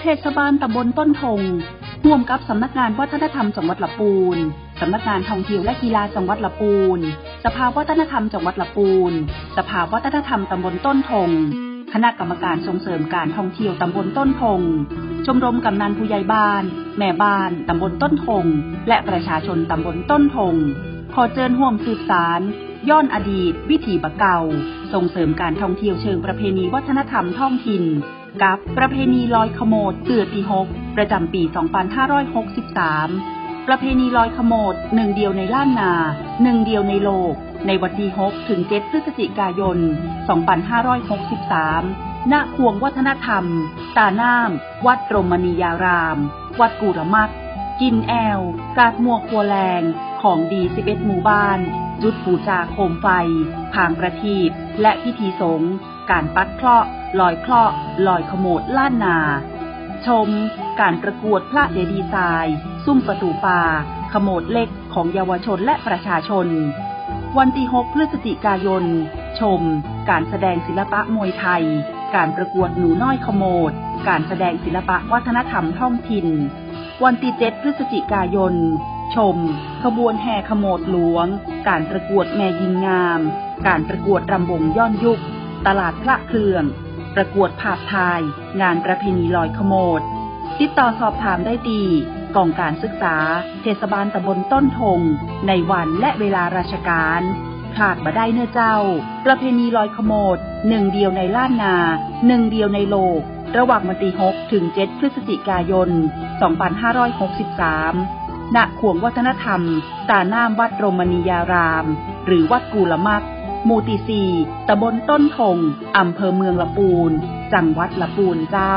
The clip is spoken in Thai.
เทศบาลตำบลต้นทงร่วมกับสำนักงานวัฒนธรรมจังหวัดละปูน สำนักงานท่องเที่ยวและกีฬาจังหวัดละปูน สภาวัฒนธรรมจังหวัดละปูน สภาวัฒนธรรมตำบลต้นทง คณะกรรมการส่งเสริมการท่องเที่ยวตำบลต้นทง ชมรมกำนันผู้ใหญ่บ้าน แม่บ้านตำบลต้นทง และประชาชนตำบลต้นทง ขอเชิญร่วมสืบสารย้อนอดีต วิถีบะเกาส่งเสริมการท่องเที่ยวเชิงประเพณีวัฒนธรรมท้องถิ่น กับประเพณีลอยขโมดเตือปีหกประจำปี 2563 ประเพณีลอยขโมดหนึ่งเดียวในล้านนา หนึ่งเดียวในโลก ในวันที่6ถึง7พฤศจิกายน 2563 ณ ควงวัฒนธรรม ตาน้ำวัดรมณียาราม วัดกูรมักกินแอล กาดหมวครัวแรง ของดี11หมู่บ้าน จุดปูจาโคมไฟ พางประทีปและพิธีสงฆ์ การปัดเคราะห์ ลอยเคราะห์ลอยขโมดล้านนา ชม การประกวดพระเดดีไซน์ซุ่มประตูป่าขโมดเล็กของเยาวชนและประชาชน วันที่ 6 พฤศจิกายน ชม การแสดงศิลปะมวยไทย การประกวดหนูน้อยขโมด การแสดงศิลปะวัฒนธรรมท้องถิ่น วันที่ 7 พฤศจิกายน ชม ขบวนแห่ขโมดหลวง การประกวดแม่ยิงงาม การประกวดรำวงย้อนยุค ตลาดพระเครื่อง ประกวดภาพถ่าย งานประเพณีลอยขโมด ติดต่อสอบถามได้ดีกองการศึกษา เทศบาลตำบลต้นทง ในวันและเวลาราชการขาดมาได้เนื้อเจ้า ประเพณีลอยขโมดหนึ่งเดียวในล้านนา หนึ่งเดียวในโลก ระหว่างวันที่6ถึง 7 พฤศจิกายน 2563 ณขวงวัฒนธรรม ตาน้ำวัดโรมณียาราม หรือวัดกูละมัก หมู่ที่สี่ตำบลต้นทงอำเภอเมืองละปูน จังหวัดละปูนเจ้า